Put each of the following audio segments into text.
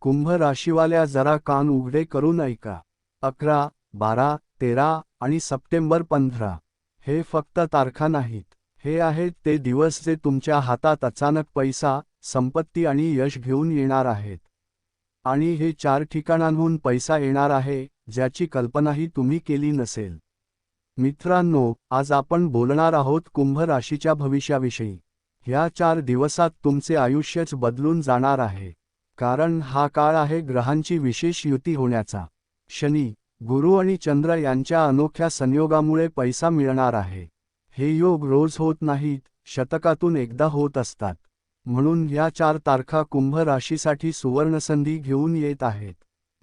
कुंभ राशीवाल्या जरा कान उघडे करून ऐका. अकरा बारा तेरा आणि सप्टेंबर पंधरा. हे फक्त तारखा नाहीत. हे आहेत ते दिवस जे तुमच्या हातात अचानक पैसा संपत्ती आणि यश घेऊन येणार आहेत. आणि हे चार ठिकाणांहून पैसा येणार आहे ज्याची कल्पनाही तुम्ही केली नसेल. मित्रांनो आज आपण बोलणार आहोत कुंभ राशीच्या भविष्याविषयी. ह्या चार दिवसात तुमचे आयुष्यच बदलून जाणार आहे. कारण हा काळ आहे ग्रहांची विशेष युती होण्याचा. शनी गुरु आणि चंद्र यांच्या अनोख्या संयोगामुळे पैसा मिळणार आहे. हे योग रोज होत नाहीत शतकातून एकदा होत असतात. म्हणून या चार तारखा कुंभ राशीसाठी सुवर्णसंधी घेऊन येत आहेत.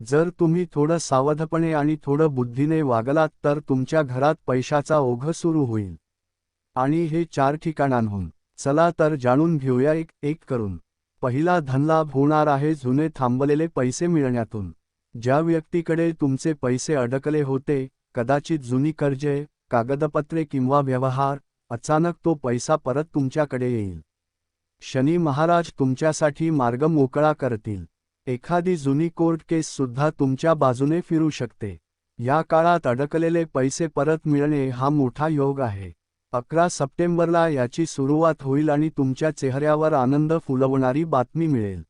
जर तुम्ही थोडं सावधपणे आणि थोडं बुद्धीने वागलात तर तुमच्या घरात पैशाचा ओघ सुरू होईल. आणि हे चार ठिकाणांहून. चला तर जाणून घेऊया एक एक करून. पहिला धनलाभ होणार आहे जुने थांबलेले पैसे मिळण्यातून. ज्या व्यक्तीकडे तुमचे पैसे अडकले होते कदाचित जुनी कर्जे कागदपत्रे किंवा व्यवहार अचानक तो पैसा परत तुमच्याकडे येईल. शनी महाराज तुमच्यासाठी मार्ग मोकळा करतील. एखादी जुनी कोर्ट केस सुद्धा तुमच्या बाजूने फिरू शकते. या काळात अडकलेले पैसे परत मिळणे हा मोठा योग आहे. अकरा सप्टेंबरला याची सुरुवात होईल आणि तुमच्या चेहऱ्यावर आनंद फुलवणारी बातमी मिळेल.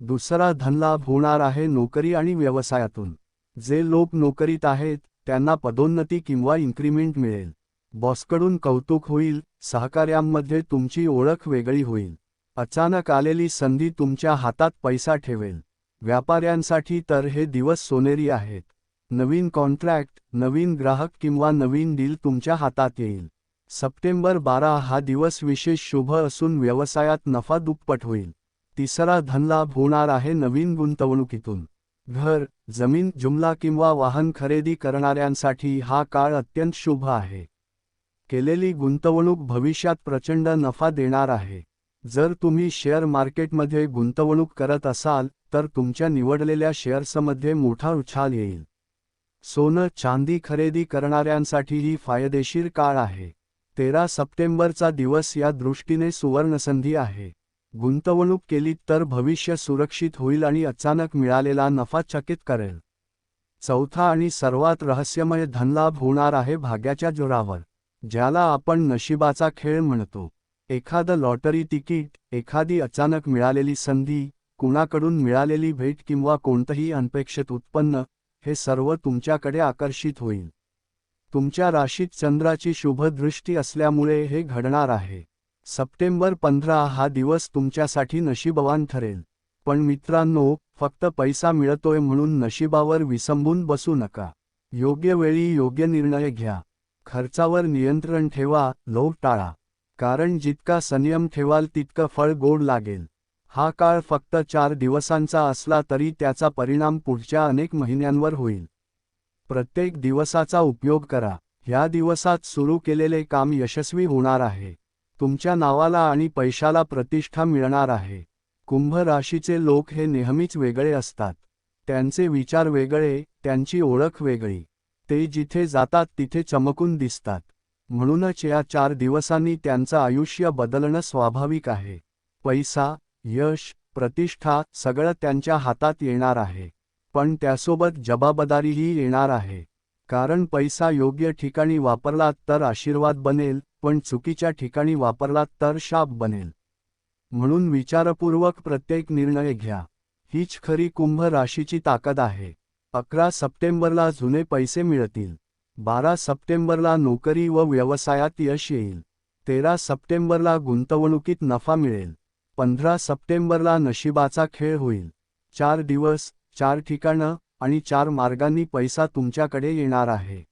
दुसरा धनलाभ होणार आहे नोकरी आणि व्यवसायातून. जे लोक नोकरीत आहेत त्यांना पदोन्नती किंवा इन्क्रीमेंट मिळेल. बॉसकडून कौतुक होईल सहकार्यांमध्ये तुमची ओळख वेगळी होईल. अचानक आलेली संधी तुमच्या हातात पैसा ठेवेल. व्यापाऱ्यांसाठी तर हे दिवस सोनेरी आहेत. नवीन कॉन्ट्रॅक्ट नवीन ग्राहक किंवा नवीन डील तुमच्या हातात येईल. सप्टेंबर बारा हा दिवस विशेष शुभ असून व्यवसायात नफा दुप्पट होईल. तिसरा धनलाभ होणार आहे नवीन गुंतवणुकीतून. घर जमीन जुमला किंवा वाहन खरेदी करणाऱ्यांसाठी हा काळ अत्यंत शुभ आहे. केलेली गुंतवणूक भविष्यात प्रचंड नफा देणार आहे. जर तुम्ही शेअर मार्केटमध्ये गुंतवणूक करत असाल तर तुमच्या निवडलेल्या शेअर्समध्ये मोठा उछाल येईल. सोनं चांदी खरेदी करणाऱ्यांसाठीही फायदेशीर काळ आहे. तेरा सप्टेंबरचा दिवस या दृष्टीने सुवर्णसंधी आहे. गुंतवणूक केली तर भविष्य सुरक्षित होईल आणि अचानक मिळालेला नफा चकित करेल. चौथा आणि सर्वात रहस्यमय धनलाभ होणार आहे भाग्याच्या जोरावर ज्याला आपण नशिबाचा खेळ म्हणतो. एखादं लॉटरी तिकीट एखादी अचानक मिळालेली संधी कुणाकडून मिळालेली भेट किंवा कोणतंही अनपेक्षित उत्पन्न हे सर्व तुमच्याकडे आकर्षित होईल. तुमच्या राशीत चंद्राची शुभदृष्टी असल्यामुळे हे घडणार आहे. सप्टेंबर पंधरा हा दिवस तुमच्यासाठी नशिबवान ठरेल. पण मित्रांनो फक्त पैसा मिळतोय म्हणून नशिबावर विसंबून बसू नका. योग्य वेळी योग्य निर्णय घ्या. खर्चावर नियंत्रण ठेवा लोभ टाळा. कारण जितका संयम ठेवाल तितकं फळ गोड लागेल. हा काळ फक्त चार दिवसांचा असला तरी त्याचा परिणाम पुढच्या अनेक महिन्यांवर होईल. प्रत्येक दिवसाचा उपयोग करा. ह्या दिवसात सुरू केलेले काम यशस्वी होणार आहे. तुमच्या नावाला आणि पैशाला प्रतिष्ठा मिळणार आहे. कुंभ राशीचे लोक हे नेहमीच वेगळे असतात. त्यांचे विचार वेगळे त्यांची ओळख वेगळी. ते जिथे जातात तिथे चमकून दिसतात. म्हणूनच या चार दिवसांनी त्यांचं आयुष्य बदलणं स्वाभाविक आहे. पैसा यश प्रतिष्ठा सगळं त्यांच्या हातात येणार आहे. पण त्यासोबत जबाबदारीही येणार आहे. कारण पैसा योग्य ठिकाणी वापरलात तर आशीर्वाद बनेल पण चुकीच्या ठिकाणी वापरलात तर शाप बनेल. म्हणून विचारपूर्वक प्रत्येक निर्णय घ्या. हीच खरी कुंभ राशीची ताकद आहे. अकरा सप्टेंबरला जुने पैसे मिळतील. बारा सप्टेंबरला नोकरी व व्यवसायात यश येईल. तेरा सप्टेंबरला गुंतवणुकीत नफा मिळेल. पंधरा सप्टेंबरला नशिबाचा खेळ होईल. चार दिवस चार ठिकाणं आणि चार मार्गांनी पैसा तुमच्याकडे येणार आहे.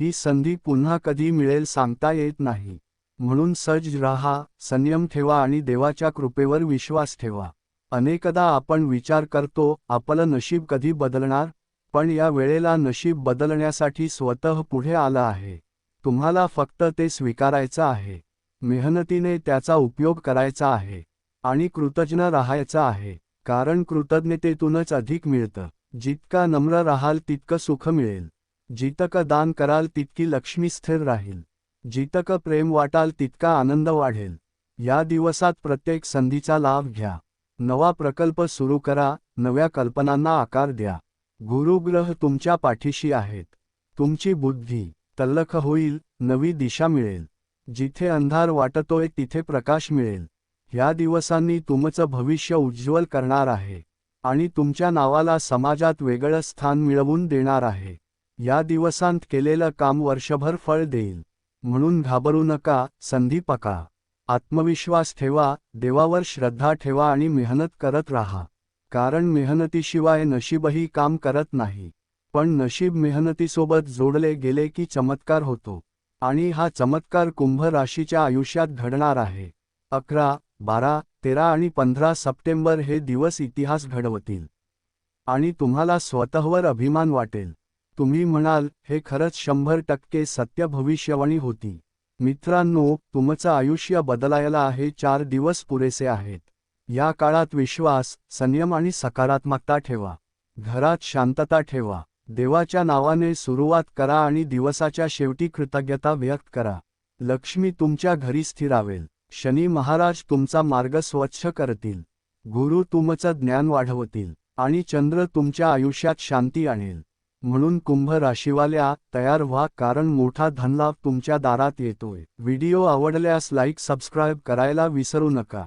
ही संधी पुन्हा कधी मिळेल सांगता येत नाही. म्हणून सज राहा संयम ठेवा आणि देवाच्या कृपेवर विश्वास ठेवा. अनेकदा आपण विचार करतो आपलं नशीब कधी बदलणार? पण या वेळेला नशीब बदलण्यासाठी स्वतः पुढे आलं आहे. तुम्हाला फक्त ते स्वीकारायचं आहे. मेहनतीने त्याचा उपयोग करायचा आहे. आणि कृतज्ञ राहायचं आहे. कारण कृतज्ञतेतूनच अधिक मिळतं. जितका नम्र राहाल तितकं सुख मिळेल. जितकं दान कराल तितकी लक्ष्मी स्थिर राहील. जितकं प्रेम वाटाल तितका आनंद वाढेल. या दिवसात प्रत्येक संधीचा लाभ घ्या. नवा प्रकल्प सुरू करा नव्या कल्पनांना आकार द्या. गुरुग्रह तुमच्या पाठीशी आहेत. तुमची बुद्धी तल्लख होईल नवी दिशा मिळेल. जिथे अंधार वाटतोय तिथे प्रकाश मिळेल. ह्या दिवसांनी तुमचं भविष्य उज्ज्वल करणार आहे आणि तुमच्या नावाला समाजात वेगळं स्थान मिळवून देणार आहे. या दिवसांत केलेलं काम वर्षभर फळ देईल. म्हणून घाबरू नका संधी पका. आत्मविश्वास ठेवा देवावर श्रद्धा ठेवा आणि मेहनत करत राहा. कारण मेहनतीशिवाय नशीबही काम करत नाही. पण नशीब मेहनतीसोबत जोडले गेले की चमत्कार होतो. आणि हा चमत्कार कुंभ राशीच्या आयुष्यात घडणार आहे. अकरा बारा तेरा आणि पंधरा सप्टेंबर हे दिवस इतिहास घडवतील. आणि तुम्हाला स्वतःवर अभिमान वाटेल. तुम्ही म्हणाल हे खरंच शंभर टक्के सत्य भविष्यवाणी होती. मित्रांनो तुमचं आयुष्य बदलायला आहे चार दिवस पुरेसे आहेत. या काळात विश्वास संयम आणि सकारात्मकता ठेवा. घरात शांतता ठेवा. देवाच्या नावाने सुरुवात करा आणि दिवसाच्या शेवटी कृतज्ञता व्यक्त करा. लक्ष्मी तुमच्या घरी स्थिरावेल. शनी महाराज तुमचा मार्ग स्वच्छ करतील. गुरु तुमचं ज्ञान वाढवतील आणि चंद्र तुमच्या आयुष्यात शांती आणेल. म्हणून कुंभ राशीवाल्या तयार व्हा कारण मोठा धनलाभ तुमच्या दारात येतोय. व्हिडिओ आवडल्यास लाईक सबस्क्राईब करायला विसरू नका.